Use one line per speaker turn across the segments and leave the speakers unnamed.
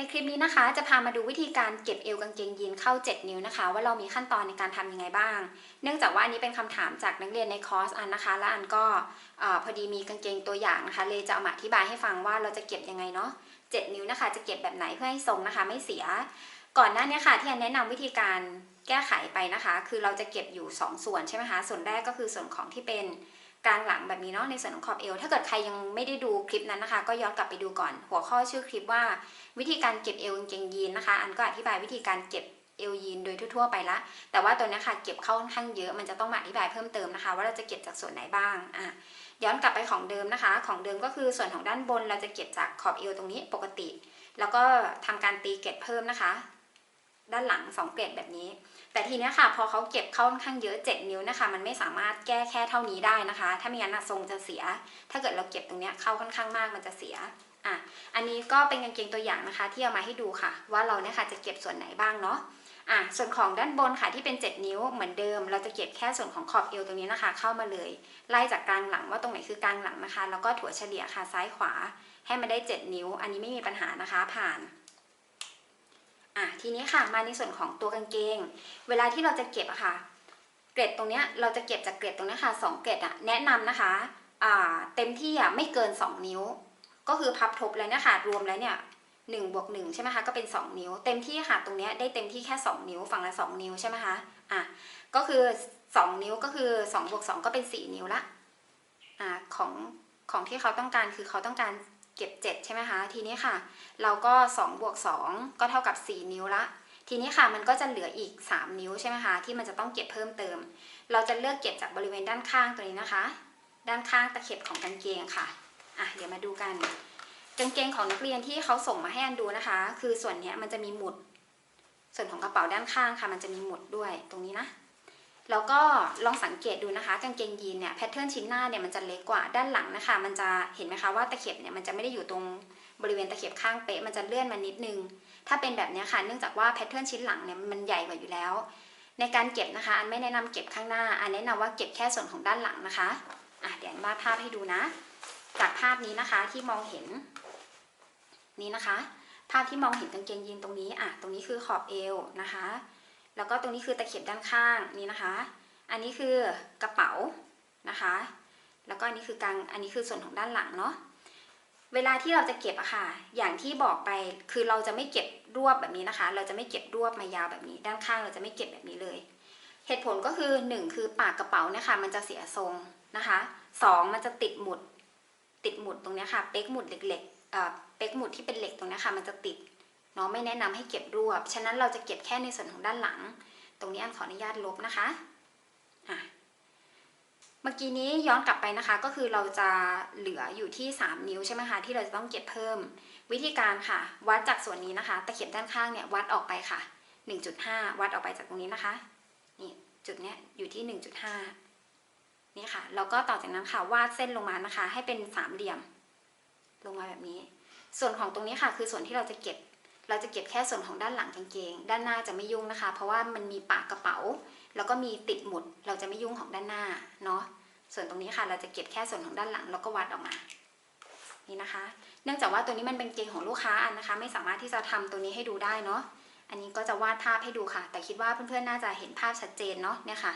ในคลิปนี้นะคะจะพามาดูวิธีการเก็บเอวกางเกงยีนเข้า 7 นิ้วนะคะ ว่าเรามีขั้นตอนในการทำยังไงบ้าง เนื่องจากว่าอันนี้เป็นคำถามจากนักเรียนในคอร์สอันนะคะและอันก็พอดีมีกางเกงตัวอย่างนะคะ เลยจะเอามาอธิบายให้ฟังว่าเราจะเก็บยังไงเนาะ7 นิ้วนะคะ จะเก็บแบบไหนเพื่อให้ทรงนะคะ ไม่เสีย ก่อนหน้านี้ค่ะที่อันแนะนำวิธีการแก้ไขไปนะคะ คือเราจะเก็บอยู่ 2 ส่วนใช่ไหมคะส่วนแรกก็คือส่วนของที่เป็น กลางหลังแบบนี้เนาะในส่วนของขอบเอวถ้าเกิดใครยังไม่ได้ดูคลิปนั้นนะคะ ก็ย้อนกลับไปดูก่อน หัวข้อชื่อคลิปว่า วิธีการเก็บเอวกางเกงยีนนะคะ อันก็อธิบายวิธีการเก็บเอวยีนโดยทั่วๆไปละ แต่ว่าตัวนี้ค่ะเก็บเข้าค่อนข้างเยอะ มันจะต้องมาอธิบายเพิ่มเติมนะคะ ว่าเราจะเก็บจากส่วนไหนบ้าง อะ ย้อนกลับไปของเดิมนะคะ ของเดิมก็คือส่วนของด้านบนเราจะเก็บจากขอบเอวตรงนี้ปกติ แล้วก็ทำการตีเกล็ดเพิ่มนะคะ ด้านหลัง2เกล็ดแบบนี้ แต่ทีเนี้ยค่ะพอเขาเก็บเข้าค่อนข้างเยอะ 7 นิ้วนะคะ มันไม่สามารถแก้แค่เท่านี้ได้นะคะ ถ้าไม่งั้นทรงจะเสีย ถ้าเกิดเราเก็บตรงเนี้ยเข้าค่อนข้างมากมันจะเสียอะอันนี้ก็เป็นกางเกงตัวอย่างนะคะ ที่เอามาให้ดูค่ะ ว่าเราเนี่ยค่ะจะเก็บส่วนไหนบ้างเนาะอะส่วนของด้านบนค่ะที่เป็น 7 นิ้วเหมือนเดิม เราจะเก็บแค่ส่วนของขอบเอวตรงนี้นะคะ เข้ามาเลย ไล่จากกลางหลังว่าตรงไหนคือกลางหลังนะคะ แล้วก็ถั่วเฉลี่ยค่ะซ้ายขวาให้มันได้ 7 นิ้ว อันนี้ไม่มีปัญหานะคะผ่าน อะทีนี้ค่ะมาในส่วนของตัวกางเกง เวลาที่เราจะเก็บอะค่ะ เกรดตรงเนี้ยเราจะเก็บจากเกรดตรงนี้ค่ะสองเกรดอะแนะนำนะคะอ่าเต็มที่อะไม่เกิน 2 นิ้ว ก็คือพับทบแล้วเนี่ยค่ะรวมแล้วเนี่ยหนึ่งบวกหนึ่งใช่ไหมคะก็เป็น 2 นิ้ว เต็มที่ค่ะตรงเนี้ยได้เต็มที่แค่ 2 นิ้วฝั่งละ 2 นิ้วใช่ไหมคะอะก็คือ 2 นิ้วก็คือ2บวก2ก็เป็น 4 นิ้วละอ่าของของที่เขาต้องการคือเขาต้องการ เก็บ 7 ใช่ไหมคะ ทีนี้ค่ะ เราก็2บวก2ก็เท่ากับ 4 นิ้วละ ทีนี้ค่ะมันก็จะเหลืออีก 3 นิ้วใช่ไหมคะที่มันจะต้องเก็บเพิ่มเติม เราจะเลือกเก็บจากบริเวณด้านข้างตัวนี้นะคะ ด้านข้างตะเข็บของกางเกงค่ะอะ เดี๋ยวมาดูกันกางเกงของนักเรียนที่เขาส่งมาให้อันดูนะคะ คือส่วนนี้มันจะมีหมุด ส่วนของกระเป๋าด้านข้างค่ะ มันจะมีหมุดด้วยตรงนี้นะ แล้วก็ลองสังเกตดูนะคะกางเกงยีนเนี่ยแพทเทิร์นชิ้นหน้าเนี่ยมันจะเล็กกว่าด้านหลังนะคะ มันจะเห็นไหมคะว่าตะเข็บเนี่ยมันจะไม่ได้อยู่ตรงบริเวณตะเข็บข้างเป๊ะมันจะเลื่อนมานิดนึง ถ้าเป็นแบบนี้ค่ะ เนื่องจากว่าแพทเทิร์นชิ้นหลังเนี่ยมันใหญ่กว่าอยู่แล้ว ในการเก็บนะคะอันไม่แนะนำเก็บข้างหน้า อันแนะนำว่าเก็บแค่ส่วนของด้านหลังนะคะอะเดี๋ยววาดภาพให้ดูนะ จากภาพนี้นะคะที่มองเห็น นี้นะคะ ภาพที่มองเห็นกางเกงยีนตรงนี้อะตรงนี้คือขอบเอวนะคะ แล้วก็ตรงนี้คือตะเข็บด้านข้างนี่นะคะ อันนี้คือกระเป๋านะคะ แล้วก็อันนี้คือกลาง อันนี้คือส่วนของด้านหลังเนาะ เวลาที่เราจะเก็บอะค่ะ อย่างที่บอกไปคือเราจะไม่เก็บรวบแบบนี้นะคะ เราจะไม่เก็บรวบมายาวแบบนี้ ด้านข้างเราจะไม่เก็บแบบนี้เลย เหตุผลก็คือ 1 คือปากกระเป๋าเนี่ยค่ะมันจะเสียทรงนะคะ 2 มันจะติดหมุดติดหมุดตรงนี้ค่ะ เป๊กหมุดเหล็กๆเอ่อเป๊กหมุดที่เป็นเหล็กตรงนี้ค่ะ มันจะติด นาะไม่แนะนำให้เก็บรวบ ฉะนั้นเราจะเก็บแค่ในส่วนของด้านหลัง ตรงนี้อันขออนุญาตลบนะคะอะเมื่อกี้นี้ย้อนกลับไปนะคะ ก็คือเราจะเหลืออยู่ที่ 3 นิ้วใช่ไหมคะที่เราจะต้องเก็บเพิ่ม วิธีการค่ะ วัดจากส่วนนี้นะคะ ตะเข็บด้านข้างเนี่ยวัดออกไปค่ะ 1.5 วัดออกไปจากตรงนี้นะคะนี่จุดเนี้ยอยู่ที่ 1.5 นี่ค่ะแล้วก็ต่อจากนั้นค่ะวาดเส้นลงมานะคะ ให้เป็นสามเหลี่ยม ลงมาแบบนี้ ส่วนของตรงนี้ค่ะ คือส่วนที่เราจะเก็บ เราจะเก็บแค่ส่วนของด้านหลังกางเกง ด้านหน้าจะไม่ยุ่งนะคะ เพราะว่ามันมีปากกระเป๋า แล้วก็มีติดหมุด เราจะไม่ยุ่งของด้านหน้าเนาะ ส่วนตรงนี้ค่ะ เราจะเก็บแค่ส่วนของด้านหลังแล้วก็วัดออกมานี่นะคะ เนื่องจากว่าตัวนี้มันเป็นเกงของลูกค้าอันนะคะ ไม่สามารถที่จะทำตัวนี้ให้ดูได้เนาะ อันนี้ก็จะวาดภาพให้ดูค่ะ แต่คิดว่าเพื่อนๆน่าจะเห็นภาพชัดเจนเนาะเนี่ยค่ะ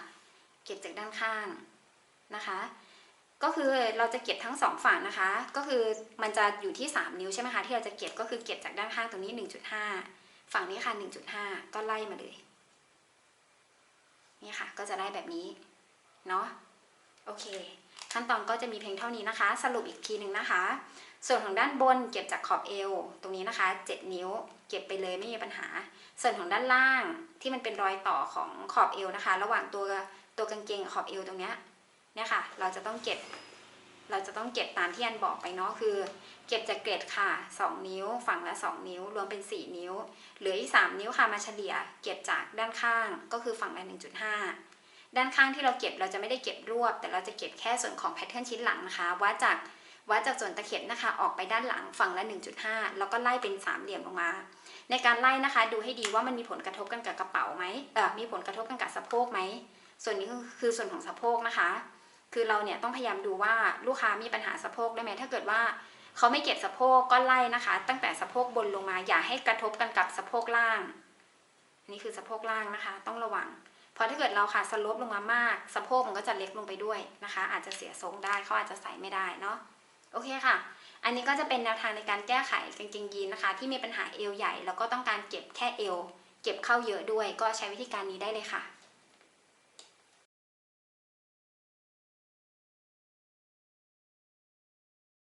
เก็บจากด้านข้างนะคะ ก็คือเราจะเก็บทั้งสองฝั่งนะคะ ก็คือมันจะอยู่ที่ 3 นิ้วใช่ไหมคะที่เราจะเก็บก็คือเก็บจากด้านข้างตรงนี้ 1.5 ฝั่งนี้ค่ะ 1.5 ก็ไล่มาเลยนี่ค่ะก็จะได้แบบนี้เนาะโอเค ขั้นตอนก็จะมีเพียงเท่านี้นะคะ สรุปอีกทีหนึ่งนะคะ ส่วนของด้านบนเก็บจากขอบเอวตรงนี้นะคะ 7 นิ้ว เก็บไปเลยไม่มีปัญหา ส่วนของด้านล่างที่มันเป็นรอยต่อของขอบเอวนะคะ ระหว่างตัวตัวกางเกงกับขอบเอวตรงเนี้ย เนี่ยค่ะ เราจะต้องเก็บ เราจะต้องเก็บตามที่อันบอกไปเนาะคือ เก็บจากเกล็ดค่ะ 2 นิ้ว ฝั่งละ 2 นิ้ว รวมเป็น 4 นิ้ว เหลืออีก 3 นิ้วค่ะมาเฉลี่ย เก็บจากด้านข้าง ก็คือฝั่งละ1.5 ด้านข้างที่เราเก็บเราจะไม่ได้เก็บรวบ แต่เราจะเก็บแค่ส่วนของแพทเทิร์นชิ้นหลังนะคะวัดจากวัดจากส่วนตะเข็บนะคะ ออกไปด้านหลังฝั่งละ 1.5 แล้วก็ไล่เป็นสามเหลี่ยมลงมา ในการไล่นะคะ ดูให้ดีว่ามันมีผลกระทบกันกับกระเป๋าไหมเออมีผลกระทบกันกับสะโพกไหมส่วนนี้คือส่วนของสะโพกนะคะ คือเราเนี่ยต้องพยายามดูว่าลูกค้ามีปัญหาสะโพกได้ไหมถ้าเกิดว่าเขาไม่เก็บสะโพกก็ไล่นะคะ ตั้งแต่สะโพกบนลงมาอย่าให้กระทบกันกับสะโพกล่างอันนี่คือสะโพกล่างนะคะ ต้องระวังเพราะถ้าเกิดเราค่ะสลบลงมามาก สะโพกมันก็จะเล็กลงไปด้วยนะคะ อาจจะเสียทรงได้เขาอาจจะใส่ไม่ได้เนาะโอเคค่ะ อันนี้ก็จะเป็นแนวทางในการแก้ไขกางเกงยีนนะคะ ที่มีปัญหาเอวใหญ่แล้วก็ต้องการเก็บแค่เอวเก็บเข้าเยอะด้วย ก็ใช้วิธีการนี้ได้เลยค่ะ